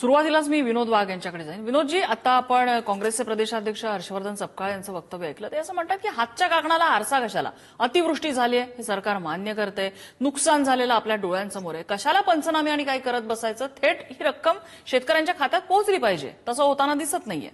सुरुवातीलाच मी विनोद वाघ यांच्याकडे जाईन. विनोदजी आता आपण काँग्रेसचे प्रदेशाध्यक्ष हर्षवर्धन सपकाळ यांचं वक्तव्य ऐकलं. ते असं म्हणतात की हातच्या काकणाला आरसा कशाला? अतिवृष्टी झाली आहे हे सरकार मान्य करते. नुकसान झालेलं आपल्या डोळ्यांसमोर आहे. कशाला पंचनामे आणि काय करत बसायचं? थेट ही रक्कम शेतकऱ्यांच्या खात्यात पोहोचली पाहिजे. तसं होताना दिसत नाहीये.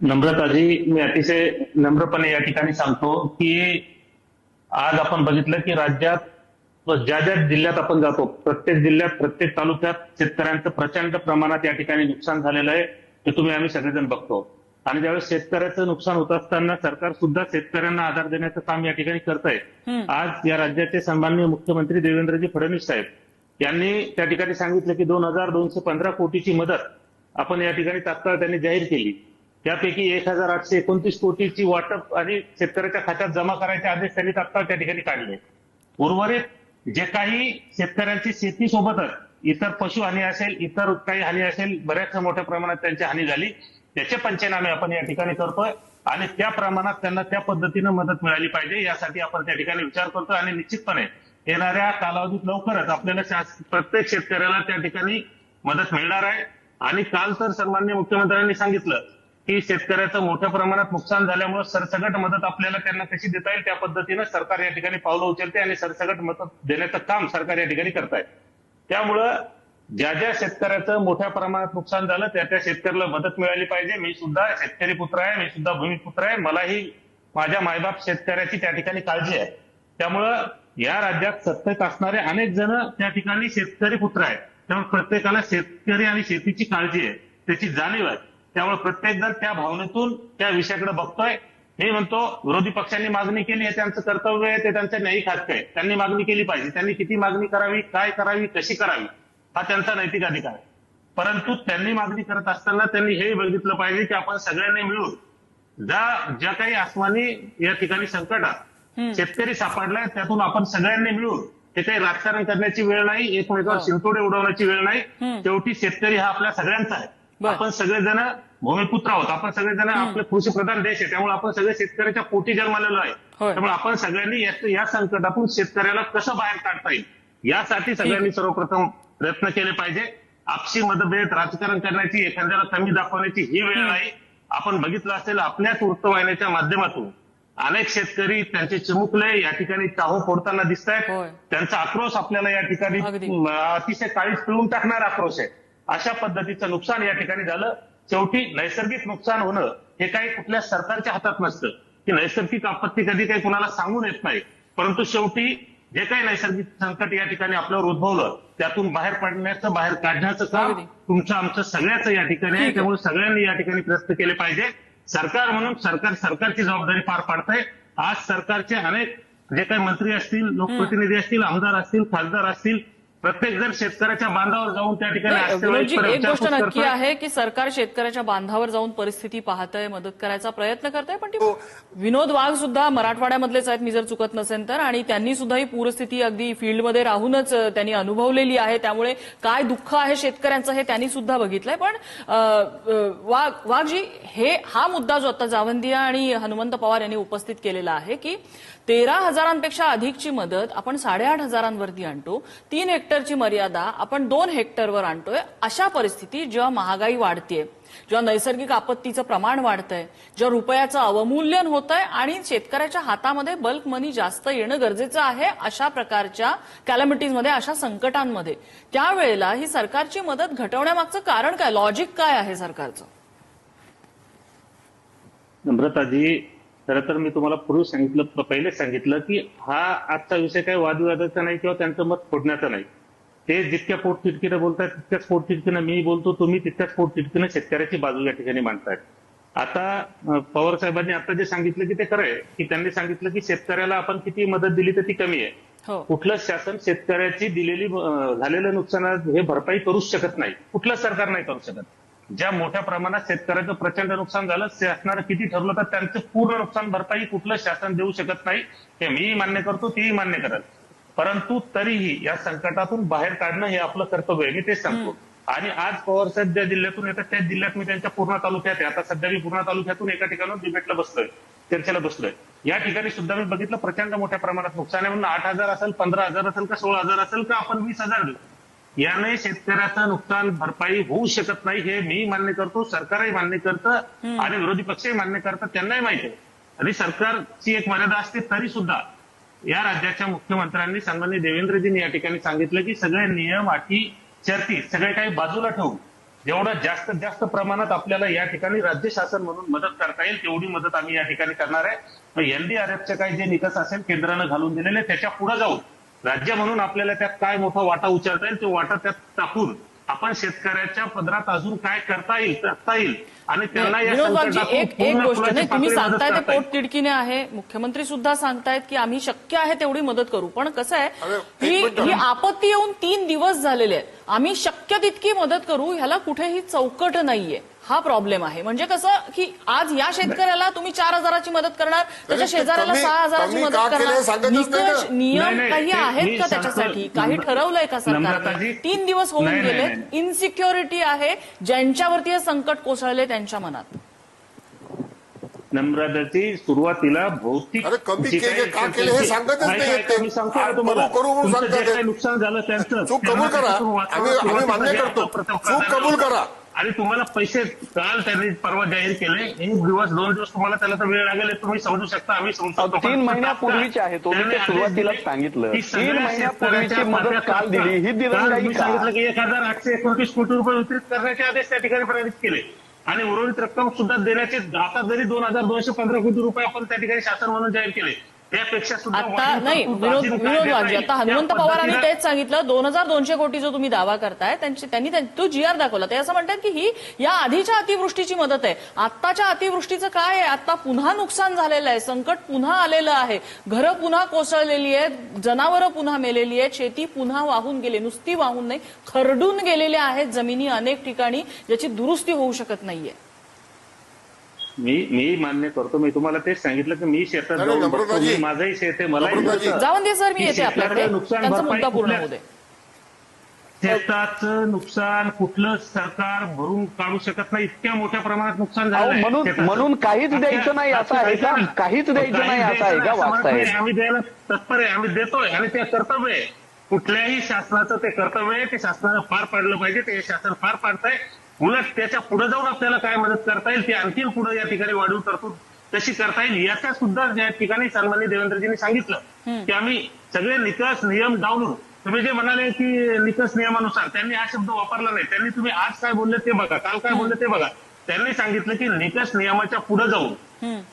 नम्रताजी मी अतिशय नम्रपणे या ठिकाणी सांगतो की आज आपण बघितलं की राज्यात ज्या ज्या जिल्ह्यात आपण जातो प्रत्येक जिल्ह्यात प्रत्येक तालुक्यात शेतकऱ्यांचं प्रचंड प्रमाणात या ठिकाणी नुकसान झालेलं आहे ते तुम्ही आम्ही सगळेजण बघतो. आणि ज्यावेळेस शेतकऱ्याचं नुकसान होत असताना सरकार सुद्धा शेतकऱ्यांना आधार देण्याचं काम या ठिकाणी करत आहे. आज या राज्याचे सन्माननीय मुख्यमंत्री देवेंद्रजी फडणवीस साहेब यांनी त्या ठिकाणी सांगितलं की दोन हजार दोनशे पंधरा कोटीची मदत आपण या ठिकाणी तात्काळ त्यांनी जाहीर केली. त्यापैकी एक हजार आठशे एकोणतीस कोटीची वाटप आणि शेतकऱ्याच्या खात्यात जमा करायचे आदेश त्यांनी तात्काळ त्या ठिकाणी काढले. उर्वरित जे काही शेतकऱ्यांची शेती सोबतच इतर पशु हानी असेल इतर काही हानी असेल बऱ्याच मोठ्या प्रमाणात त्यांची हानी झाली त्याचे पंचनामे आपण या ठिकाणी करतोय आणि त्या प्रमाणात त्यांना त्या पद्धतीनं मदत मिळाली पाहिजे यासाठी आपण त्या ठिकाणी विचार करतोय आणि निश्चितपणे येणाऱ्या कालावधीत लवकरच आपल्याला प्रत्येक शेतकऱ्याला त्या ठिकाणी मदत मिळणार आहे. आणि काल तर सर्वांनी मुख्यमंत्र्यांनी सांगितलं की शेतकऱ्याचं मोठ्या प्रमाणात नुकसान झाल्यामुळे सरसगट मदत आपल्याला त्यांना कशी देता येईल त्या पद्धतीनं सरकार या ठिकाणी पावलं उचलते आणि सरसगट मदत देण्याचं काम सरकार या ठिकाणी करतायत. त्यामुळं ज्या ज्या शेतकऱ्याचं मोठ्या प्रमाणात नुकसान झालं त्या त्या शेतकऱ्याला मदत मिळाली पाहिजे. मी सुद्धा शेतकरी पुत्र आहे मी सुद्धा भूमिपुत्र आहे. मलाही माझ्या मायबाप शेतकऱ्याची त्या ठिकाणी काळजी आहे. त्यामुळं या राज्यात सत्तेत असणारे अनेक जण त्या ठिकाणी शेतकरी पुत्र आहेत. त्यामुळे प्रत्येकाला शेतकरी आणि शेतीची काळजी आहे. त्याची जाणीव आहे. त्यामुळे प्रत्येक जण त्या भावनेतून त्या विषयाकडे बघतोय मी म्हणतो विरोधी पक्षांनी मागणी केली आहे त्यांचं कर्तव्य आहे ते त्यांचं न्यायिक हक्क आहे त्यांनी मागणी केली पाहिजे त्यांनी किती मागणी करावी काय करावी कशी करावी हा त्यांचा नैतिक अधिकार आहे परंतु त्यांनी मागणी करत असताना त्यांनी हे बघितलं पाहिजे की आपण सगळ्यांनी मिळून ज्या ज्या काही आसमानी या ठिकाणी संकटात. शेतकरी सापडलाय त्यातून आपण सगळ्यांनी मिळून ते काही राजकारण करण्याची वेळ नाही एकमेकावर हो. शिंतोडे उडवण्याची वेळ नाही. शेवटी शेतकरी हा आपल्या सगळ्यांचा आहे. आपण सगळेजण भूमिपुत्र आहोत. आपण सगळेजण आपले कृषी प्रधान देश आहे. त्यामुळे आपण सगळे शेतकऱ्याच्या पोटी जन्मलेलो आहे. त्यामुळे आपण सगळ्यांनी या- संकटातून शेतकऱ्याला कसं बाहेर काढता येईल? यासाठी सगळ्यांनी सर्वप्रथम प्रयत्न केले पाहिजे. आपसी मतभेद राजकारण करण्याची एखाद्याला कमी दाखवण्याची ही वेळ नाही आपण बघितलं असेल आपल्याच वृत्तवाहिन्याच्या माध्यमातून अनेक शेतकरी त्यांचे चिमुकले या ठिकाणी चाहू फोडताना दिसत आहेत. त्यांचा आक्रोश आपल्याला या ठिकाणी अतिशय काळीच पिळून टाकणार आक्रोश आहे. अशा पद्धतीचं नुकसान या ठिकाणी झालं. शेवटी नैसर्गिक नुकसान होणं हे काही कुठल्या सरकारच्या हातात नसतं. की नैसर्गिक आपत्ती कधी काही कुणाला सांगून येत नाही. परंतु शेवटी जे काही नैसर्गिक संकट या ठिकाणी आपल्यावर उद्भवलं त्यातून बाहेर पडण्याचं बाहेर काढण्याचं काम. तुमचं आमचं सगळ्याचं या ठिकाणी ठीक आहे आहे. त्यामुळे सगळ्यांनी या ठिकाणी प्रयत्न केले पाहिजे. सरकार म्हणून सरकार सरकारची जबाबदारी पार पाडतंय. आज सरकारचे अनेक जे काही मंत्री असतील लोकप्रतिनिधी असतील आमदार असतील खासदार असतील प्रत्येक जण शेतकऱ्याच्या बांधावर जाऊन त्या ठिकाणी एक गोष्ट नक्की. आहे की सरकार शेतकऱ्याच्या बांधावर जाऊन परिस्थिती पाहतंय मदत करायचा प्रयत्न करतंय पण ती विनोद वाघ सुद्धा मराठवाड्यामधलेच आहेत मी जर चुकत नसेल तर. आणि त्यांनी सुद्धा ही पूरस्थिती अगदी फील्डमध्ये राहूनच त्यांनी अनुभवलेली आहे. त्यामुळे काय दुःख आहे शेतकऱ्यांचं हे त्यांनी सुद्धा बघितलंय. पण वाघ वाघजी हे हा मुद्दा जो आता जावंदिया आणि हनुमंत पवार यांनी उपस्थित केलेला आहे की तेरा हजारांपेक्षा अधिकची मदत आपण साडेआठ हजारांवरती आणतो. तीन हेक्टरची मर्यादा आपण दोन हेक्टरवर आणतोय. अशा परिस्थिती जेव्हा महागाई वाढतेय जेव्हा नैसर्गिक आपत्तीचं प्रमाण वाढतंय जेव्हा रुपयाचं अवमूल्यन होत आहे आणि शेतकऱ्याच्या हातामध्ये बल्क मनी जास्त येणं गरजेचं आहे अशा प्रकारच्या कॅलमिटीजमध्ये अशा संकटांमध्ये त्यावेळेला ही सरकारची मदत घटवण्यामागचं कारण काय? लॉजिक काय आहे सरकारचं? नम्रताजी खरं तर मी तुम्हाला पूर्वी सांगितलं पहिलेच सांगितलं की हा आजचा विषय काही वादविवादाचा नाही किंवा त्यांचं मत फोडण्याचं नाही. ते जितक्या पोटतिडकीनं बोलतात तितक्याच पोटतिडकीनं मी बोलतो तुम्ही तितक्याच पोटतिडकीनं शेतकऱ्याची बाजू या ठिकाणी मांडतायत. आता पवार साहेबांनी आता जे सांगितलं की ते खरं आहे की त्यांनी सांगितलं की शेतकऱ्याला आपण किती मदत दिली तर ती कमी आहे. हो. कुठलंच शासन शेतकऱ्याची दिलेली झालेलं नुकसान हे भरपाई करूच शकत नाही. कुठलंच सरकार नाही करू शकत. ज्या मोठ्या प्रमाणात शेतकऱ्याचं प्रचंड नुकसान झालं शासनानं किती ठरवलं तर त्यांचं पूर्ण नुकसान भरपाई कुठलं शासन देऊ शकत नाही हे मीही मान्य करतो तेही मान्य करत. परंतु तरीही या संकटातून बाहेर काढणं हे आपलं कर्तव्य आहे मी तेच सांगतो. आणि आज पवार साहेब ज्या जिल्ह्यातून येतात त्याच जिल्ह्यात मी त्यांच्या पूर्णा तालुक्यात आहे. आता सध्या मी पूर्णा तालुक्यातून एका ठिकाणी डिबेटला बसलोय चर्चेला बसलोय. या ठिकाणी सुद्धा मी बघितलं प्रचंड मोठ्या प्रमाणात नुकसान आहे म्हणून आठ हजार असेल पंधरा हजार असेल का सोळा हजार असेल का आपण वीस हजार देऊ. याने शेतकऱ्याचं नुकसान भरपाई होऊ शकत नाही हे मी मान्य करतो सरकारही मान्य करतं आणि विरोधी पक्षही मान्य करतात त्यांनाही माहिती आहे. आणि सरकारची एक मर्यादा असते तरी सुद्धा या राज्याच्या मुख्यमंत्र्यांनी सन्मान्य देवेंद्रजींनी या ठिकाणी सांगितलं की सगळे नियम अटी शर्ती सगळे काही बाजूला ठेवून जेवढं जास्तीत जास्त प्रमाणात आपल्याला या ठिकाणी राज्य शासन म्हणून मदत करता येईल तेवढी मदत आम्ही या ठिकाणी करणार आहे. एनडीआरएफचे काही जे निकष असेल केंद्रानं घालून दिलेले त्याच्या पुढे जाऊन राज्य म्हणून आपल्याला त्यात काय मोठा वाटा उचलता येईल तो वाटा त्यात टाकून आपण शेतकऱ्याच्या पदरात अजून काय करता येईल करता येईल आणि त्यांना या एक एक गोष्ट नाही तुम्ही सांगताय ते. पोट तिडकीने आहे मुख्यमंत्री सुद्धा सांगतायत की आम्ही शक्य आहे तेवढी मदत करू पण कसं आहे ही मिनिट. ही आपत्ती येऊन तीन दिवस झालेले आहेत आम्ही शक्य तितकी मदत करू ह्याला कुठेही चौकट नाहीये हा प्रॉब्लेम आहे म्हणजे कसं की आज या शेतकऱ्याला तुम्ही चार हजाराची मदत करणार त्याच्या शेजाऱ्याला सहा हजाराची मदत का केलं करणार निकष का? नियम काही आहेत का त्याच्यासाठी काही ठरवलंय का सरकारने नम्रताजी- तीन दिवस होऊन गेले. इनसिक्युरिटी आहे ज्यांच्यावरती हे संकट कोसळले त्यांच्या मनात नम्रताची सुरुवातीला भौतिक अरे कमी केले, का केले हे सांगतच नाही सांगतो करू- म्हणून सांगतात नुकसान झालं त्यांचं चूक कबूल करा. आम्ही- मान्य करतो. चूक कबूल. करा. आणि तुम्हाला पैसे काल त्यांनी परवा जाहीर केले एक दिवस दोन दिवस तुम्हाला त्याला तर वेळ लागेल तुम्ही समजू शकता आम्ही समजू शकतो अहो, तीन महिन्यापूर्वीचे आहे. तो दिले सांगितलं. की तीन महिन्यापूर्वीची मदत काल दिली. ही का? सांगितलं की एक हजार आठशे एकोणतीस कोटी रुपये वितरित करण्याचे आदेश त्या ठिकाणी प्रेरित केले आणि उर्वरित रक्कम सुद्धा देण्याचे आता जरी दोन हजार दोनशे पंधरा कोटी रुपये आपण त्या ठिकाणी शासन म्हणून जाहीर केले त्यापेक्षा सुद्धा आता नाही विनोद विनोद वाघजी? आता हनुमंत पवारांनी तेच सांगितलं दोन हजार दोनशे कोटी जो तुम्ही दावा करताय त्यांची त्यांनी त्यां- तो जी आर दाखवला. ते असं म्हणतात की ही या आधीच्या अतिवृष्टीची मदत आहे. आत्ताच्या अतिवृष्टीचं काय आहे? आता पुन्हा नुकसान झालेलं आहे. संकट पुन्हा आलेलं आहे. घरं पुन्हा कोसळलेली आहेत. जनावरं पुन्हा मेलेली आहेत. शेती पुन्हा वाहून गेली. नुसती वाहून नाही खरडून गेलेल्या आहेत जमिनी अनेक ठिकाणी ज्याची दुरुस्ती होऊ शकत नाहीये. मी मी मान्य करतो. मी तुम्हाला तेच सांगितलं की मी शेतात जाऊन. बघतो. मी माझंही शेत आहे मलाही. कळतं. जावंदे सर मी येते आपल्याकडे. नुकसान भरपाई पूर्ण होऊ दे. शेताचं नुकसान कुठलं सरकार भरून काढू शकत नाही. इतक्या मोठ्या प्रमाणात नुकसान झालं म्हणून- म्हणून काहीच द्यायचं नाही असं आहे का? काहीच द्यायचं नाही असं आहे का वाचताय? आम्ही द्यायला तत्पर आहे. आम्ही देतोय. आणि ते कर्तव्य आहे. कुठल्याही शासनाचं ते कर्तव्य आहे. ते शासनानं पार पाडलं पाहिजे. ते शासन पार पाडतंय. उलट त्याच्या पुढे जाऊन आपल्याला काय मदत करता येईल ती आणखीन पुढे या ठिकाणी वाढवू तरतूद कशी करता येईल याच्या सुद्धा या ठिकाणी सन्मान्य देवेंद्रजींनी सांगितलं की आम्ही सगळे निकष नियम डावलून तुम्ही जे म्हणाले की निकष नियमानुसार त्यांनी हा शब्द वापरला नाही त्यांनी तुम्ही आज काय बोलले ते बघा काल काय बोलले ते बघा. त्यांनी सांगितलं की निकष नियमाच्या पुढे जाऊन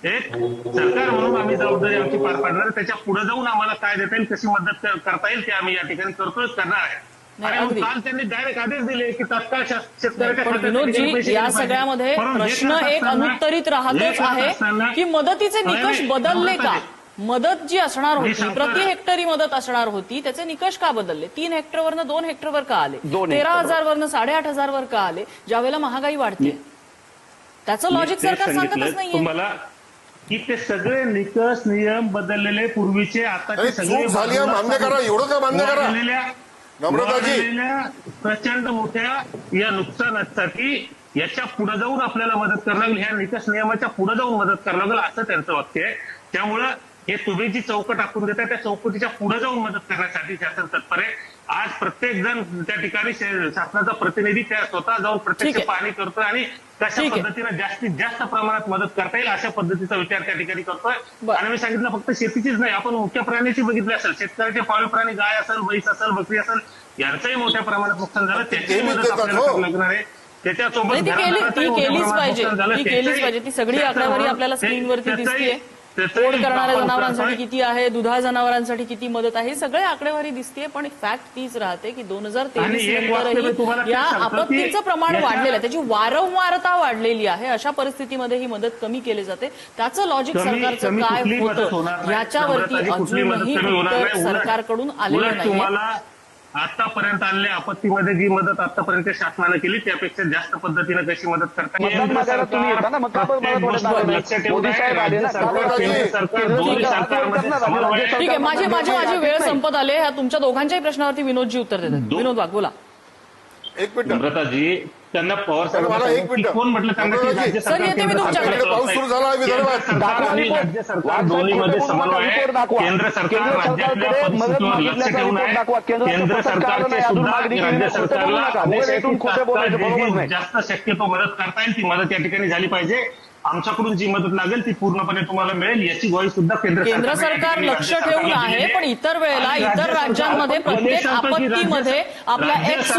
एक सरकार म्हणून आम्ही जबाबदारी आमची पार पाडणार त्याच्या पुढे जाऊन आम्हाला काय देता येईल कशी मदत कर- करता येईल ते आम्ही या ठिकाणी करतोच करणार आहे. काल त्यांनी डायरेक्ट आदेश दिले की तात्काळ शा- शेतकऱ्याच्या पण खात्यात विनोदजी या. सगळ्यामध्ये हे प्रश्न एक अनुत्तरित राहतोच आहे की मदतीचे निकष बदलले का. मदत जी असणार होती प्रति. हेक्टरी मदत असणार होती त्याचे निकष का बदलले? तीन हेक्टरवरनं दोन हेक्टरवर का आले? तेरा. हजारवरनं साडेआठ हजारवर का आले? ज्यावेळेला महागाई वाढते. त्याचं लॉजिक सरकार सांगतच नाहीये. तुम्हाला की ते सगळे निकष नियम बदललेले पूर्वीचे आताचे सगळे करा एवढं का मान्य करा? नम्रताजी. प्रचंड मोठ्या या नुकसानासाठी याच्यापुढे जाऊन आपल्याला मदत करावी लागेल. ह्या निकष नियमाच्या पुढे जाऊन मदत करावी लागेल असं त्यांचं वाक्य आहे. त्यामुळं हे तुम्ही जी चौकट आखून देता त्या चौकटीच्या पुढे जाऊन मदत करण्यासाठी शासन तत्पर आहे. आज प्रत्येक जण त्या ठिकाणी शासनाचा प्रतिनिधी त्या स्वतः जाऊन प्रत्यक्ष. पाहणी करतोय आणि कशा. पद्धतीने जास्तीत जास्त प्रमाणात मदत करता येईल अशा पद्धतीचा विचार त्या ठिकाणी करतोय. आणि मी सांगितलं फक्त शेतीचीच नाही आपण मुख्य प्राण्याची बघितली असेल शेतकऱ्याचे पाळीव प्राणी गाय असेल म्हैस असेल बकरी असेल यांचंही मोठ्या प्रमाणात नुकसान झालं त्याची ते मी मदत आपल्याला हो. लागणार आहे त्याच्यासोबत केलीच पाहिजे. ती केलीच त्याचंही- पाहिजे ती सगळी आकडेवारी आपल्याला स्क्रीनवरती त्याचंही- पोट करणाऱ्या जनावरांसाठी. किती आहे दुधा जनावरांसाठी किती मदत आहे सगळे आकडेवारी दिसतीये पण फॅक्ट तीच राहते की दोन हजार तेवीस या आपत्तीचं प्रमाण वाढलेलं आहे त्याची वारंवारता वाढलेली आहे अशा परिस्थितीमध्ये ही मदत कमी केली जाते त्याचं लॉजिक सरकारचं काय होतं नाही. याच्यावरती अजूनही नाही. सरकारकडून आलेलं तुम्हाला आतापर्यंत आलेल्या आपत्तीमध्ये जी मदत आतापर्यंत शासनानं केली त्यापेक्षा जास्त पद्धतीने कशी मदत करता ठीक आहे माझी माझी माझी वेळ. संपत आले. ह्या तुमच्या दोघांच्याही प्रश्नावरती विनोदजी उत्तर देतात. दो- विनोद वाघ बोला. एक मिनिट. नम्रताजी त्यांना पवार साहेबांना मिनिट. कोण म्हटलं पाऊस सुरू झाला. राज्य सरकार दोन्हीमध्ये समन्वय केंद्र सरकार राज्यातल्या लक्ष ठेवून आहे. केंद्र सरकारचे सुद्धा राज्य सरकारला. जास्त शक्यतो मदत करता येईल ती मदत या ठिकाणी झाली पाहिजे. आमच्याकडून जी मदत लागेल ती पूर्णपणे तुम्हाला मिळेल याची ग्वाही सुद्धा केंद्र केंद्र सरकार लक्ष ठेवून आहे पण इतर वेळेला इतर राज्यांमध्ये प्रत्येक आपत्तीमध्ये आपल्या एक्स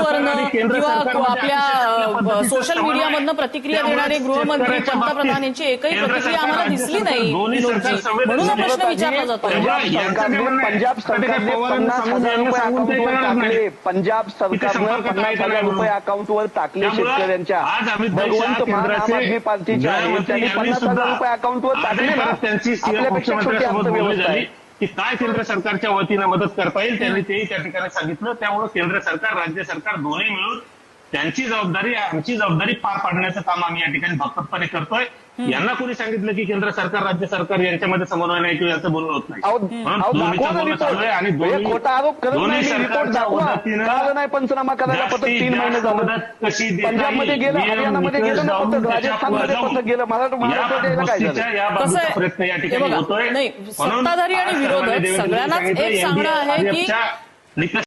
केंद्र किंवा आपल्या सोशल मीडियामधनं. प्रतिक्रिया देणारे गृहमंत्री पंतप्रधान यांची एकही प्रतिक्रिया आम्हाला दिसली नाही दोन्ही सरकार विनोदजी संवेदनशील म्हणून हा प्रश्न विचारला जातोय पंजाब सरकारने. पंजाब सरकारने पन्नास हजार रुपये अकाउंटवर. टाकले पंजाब सरकारनं संपर्क पन्नास करायचा हजार नाही रुपये म्हणून. अकाउंटवर टाकले त्यामुळं शेतकऱ्यांच्या आज अमित भाई भगवंत शहा मान आम केंद्राचे आदमी पार्टीचे आहेत गृहमंत्री त्यांनी यांनी पन्नास हजार रुपये अकाउंटवर टाकले ना. त्यांची आपल्यापेक्षा छोटी अर्थव्यवस्था आहे. की काय केंद्र सरकारच्या वतीनं मदत करता येईल? त्यांनी तेही त्या ठिकाणी सांगितलं. त्यामुळे केंद्र सरकार राज्य सरकार दोन्ही मिळून त्यांची जबाबदारी आमची जबाबदारी पार पाडण्याचं काम आम्ही या ठिकाणी भक्कमपणे करतोय. यांना कोणी सांगितलं की केंद्र सरकार राज्य सरकार यांच्यामध्ये समन्वय नाही किंवा याचं बोलणं होत नाही? म्हणून हे खोटा आरोप करत पंचनामा करायला पथक तीन महिने झालं. कशी पंजाबमध्ये? गेलं हरियाणामध्ये गेलं ना लावून पथक त्याच्या राजस्थानमध्ये पुढे पथक गेलं. महाराष्ट्रात काय? प्रयत्न या ठिकाणी होतोय. सत्ताधारी आणि विरोधक सगळ्यांनाच एक सांगणं आहे की-